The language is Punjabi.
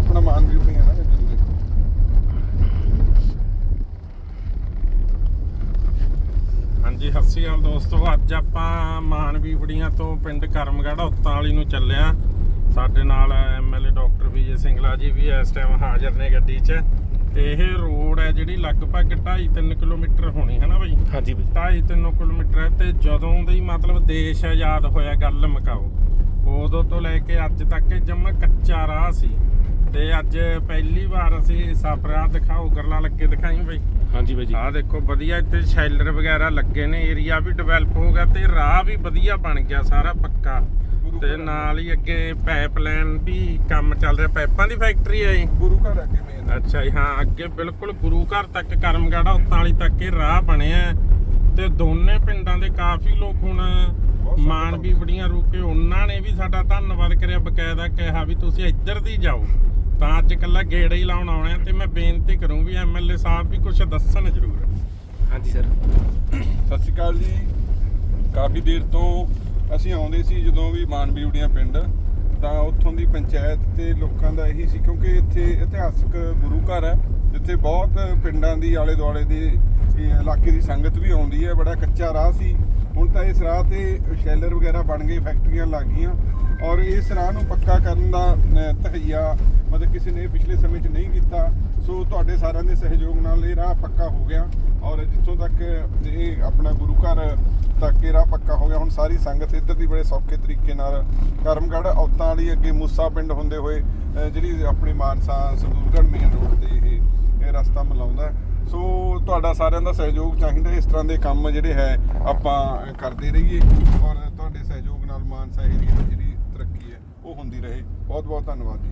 ਆਪਣਾ ਮਾਨ ਵੀ ਪਈਆਂ ਨਾ ਗੱਡੀ ਦੇ ਹਾਂਜੀ ਸਤਿ ਸ਼੍ਰੀ ਅਕਾਲ ਦੋਸਤੋ। ਅੱਜ ਆਪਾਂ ਮਾਨਵੀ ਬੜੀਆਂ ਤੋਂ ਪਿੰਡ ਕਰਮਗੜ੍ਹ ਉੱਤਾਂ ਵਾਲੀ ਨੂੰ ਚੱਲੇ ਆ ਸਾਡੇ ਨਾਲ ਐਮਐਲਏ ਡਾਕਟਰ ਵਿਜੇ ਸਿੰਗਲਾ ਜੀ ਵੀ ਇਸ ਟਾਈਮ ਹਾਜ਼ਰ ਨੇ ਗੱਡੀ 'ਚ। ਤੇ ਇਹ ਰੋਡ ਹੈ ਜਿਹੜੀ ਲਗਭਗ 2.5-3 ਕਿਲੋਮੀਟਰ ਹੋਣੀ ਹੈ ਨਾ ਬਾਈ? ਹਾਂਜੀ ਬਾਈ। 2.5-3 ਕਿਲੋਮੀਟਰ ਹੈ ਤੇ ਜਦੋਂ ਦੇ ਹੀ ਮਤਲਬ ਦੇਸ਼ ਆਜ਼ਾਦ ਹੋਇਆ ਗੱਲ ਮਕਾਓ ਉਦੋਂ ਤੋਂ ਲੈ ਕੇ ਅੱਜ ਤੱਕ ਇਹ ਜਮਾ ਕੱਚਾ ਰਾਹ ਸੀ। ਤੇ ਅੱਜ ਪਹਿਲੀ ਵਾਰ ਅਸੀਂ ਸਫਰਾ ਦਿਖਾਓ ਗਰਲਾ ਲੱਗੇ ਦਿਖਾਈ ਬਾਈ। ਹਾਂਜੀ ਬਾਈ ਜੀ। ਆਹ ਦੇਖੋ ਵਧੀਆ ਇੱਥੇ ਸ਼ੈਲਰ ਵਗੈਰਾ ਲੱਗੇ ਨੇ ਏਰੀਆ ਵੀ ਡਿਵੈਲਪ ਹੋ ਗਿਆ ਤੇ ਰਾਹ ਵੀ ਵਧੀਆ ਬਣ ਗਿਆ ਸਾਰਾ ਪੱਕਾ। ਤੇ ਨਾਲ ਹੀ ਅੱਗੇ ਪਾਈਪਲਾਈਨ ਵੀ ਕੰਮ ਚੱਲ ਰਿਹਾ ਪਾਈਪਾਂ ਦੀ ਫੈਕਟਰੀ ਹੈ ਜੀ ਗੁਰੂ ਘਰ ਅੱਗੇ ਮੇਨ ਅੱਛਾ ਜੀ ਹਾਂ ਅੱਗੇ ਬਿਲਕੁਲ ਗੁਰੂ ਘਰ ਤੱਕ ਕਰਮਗੜਾ ਉੱਤਾਂ ਵਾਲੀ ਤੱਕ ਇਹ ਰਾਹ ਬਣਿਆ ਤੇ ਦੋਨੇ ਪਿੰਡਾਂ ਦੇ ਕਾਫੀ ਲੋਕ ਹੁਣ ਮਾਨਵੀ ਬੜੀਆਂ ਰੁਕੇ ਉਹਨਾਂ ਨੇ ਵੀ ਸਾਡਾ ਧੰਨਵਾਦ ਕਰਿਆ ਬਕਾਇਦਾ ਕਿਹਾ ਵੀ ਤੁਸੀਂ ਇੱਧਰ ਦੀ ਜਾਓ। ਤਾਂ ਅੱਜ ਕੱਲਾ ਗੇੜਾ ਹੀ ਲਾਉਣ ਆਉਣਾ ਤੇ ਮੈਂ ਬੇਨਤੀ ਕਰੂੰ ਵੀ ਐਮਐਲਏ ਸਾਹਿਬ ਵੀ ਕੁਝ ਦੱਸਣ ਜ਼ਰੂਰ। ਹਾਂਜੀ ਸਰ। ਸਤਿ ਸ਼੍ਰੀ ਅਕਾਲ ਜੀ। ਕਾਫੀ ਦੇਰ ਤੋਂ ਅਸੀਂ ਆਉਂਦੇ ਸੀ ਜਦੋਂ ਵੀ ਮਾਨਵੀ ਉਡੀਆਂ ਪਿੰਡ ਤਾਂ ਉੱਥੋਂ ਦੀ ਪੰਚਾਇਤ ਤੇ ਲੋਕਾਂ ਦਾ ਇਹੀ ਸੀ ਕਿਉਂਕਿ ਇੱਥੇ ਇਤਿਹਾਸਕ ਗੁਰੂ ਘਰ ਹੈ ਜਿੱਥੇ ਬਹੁਤ ਪਿੰਡਾਂ ਦੀ ਆਲੇ ਦੁਆਲੇ ਦੇ ਇਹ ਇਲਾਕੇ ਦੀ ਸੰਗਤ ਵੀ ਆਉਂਦੀ ਹੈ ਬੜਾ ਕੱਚਾ ਰਾਹ ਸੀ। ਹੁਣ ਤਾਂ ਇਸ ਰਾਹ ਤੇ ਸ਼ੈਲਰ ਵਗੈਰਾ ਬਣ ਗਏ ਫੈਕਟਰੀਆਂ ਲੱਗ ਗਈਆਂ। ਔਰ ਇਸ ਰਾਹ ਨੂੰ ਪੱਕਾ ਕਰਨ ਦਾ ਅਹ, ਤਹਈਆ ਮਤਲਬ ਕਿਸੇ ਨੇ ਪਿਛਲੇ ਸਮੇਂ 'ਚ ਨਹੀਂ ਕੀਤਾ। ਸੋ ਤੁਹਾਡੇ ਸਾਰਿਆਂ ਦੇ ਸਹਿਯੋਗ ਨਾਲ ਇਹ ਰਾਹ ਪੱਕਾ ਹੋ ਗਿਆ ਔਰ ਜਿੱਥੋਂ ਤੱਕ ਇਹ ਆਪਣਾ ਗੁਰੂ ਘਰ ਤੱਕ ਇਹ ਰਾਹ ਪੱਕਾ ਹੋ ਗਿਆ ਹੁਣ ਸਾਰੀ ਸੰਗਤ ਇੱਧਰ ਦੀ ਬੜੇ ਸੌਖੇ ਤਰੀਕੇ ਨਾਲ ਕਰਮਗੜ੍ਹ ਔਤਾਂ ਵਾਲੀ ਅੱਗੇ ਮੂਸਾ ਪਿੰਡ ਹੁੰਦੇ ਹੋਏ ਜਿਹੜੀ ਆਪਣੀ ਮਾਨਸਾ ਸੰਦੂਰਗੜ੍ਹ ਮੇਨ ਰੋਡ ਤੇ ਇਹ ਇਹ ਰਸਤਾ ਮਿਲਾਉਂਦਾ ਸੋ ਤੁਹਾਡਾ ਸਾਰਿਆਂ ਦਾ ਸਹਿਯੋਗ ਚਾਹੀਦਾ ਇਸ ਤਰ੍ਹਾਂ ਦੇ ਕੰਮ ਜਿਹੜੇ ਹੈ ਆਪਾਂ ਕਰਦੇ ਰਹੀਏ ਔਰ ਤੁਹਾਡੇ ਸਹਿਯੋਗ ਨਾਲ ਮਾਨਸਾ ਏਰੀਆ ਜਿਹੜੀ ਹੁੰਦੀ ਰਹੇ। ਬਹੁਤ ਬਹੁਤ ਧੰਨਵਾਦ ਜੀ।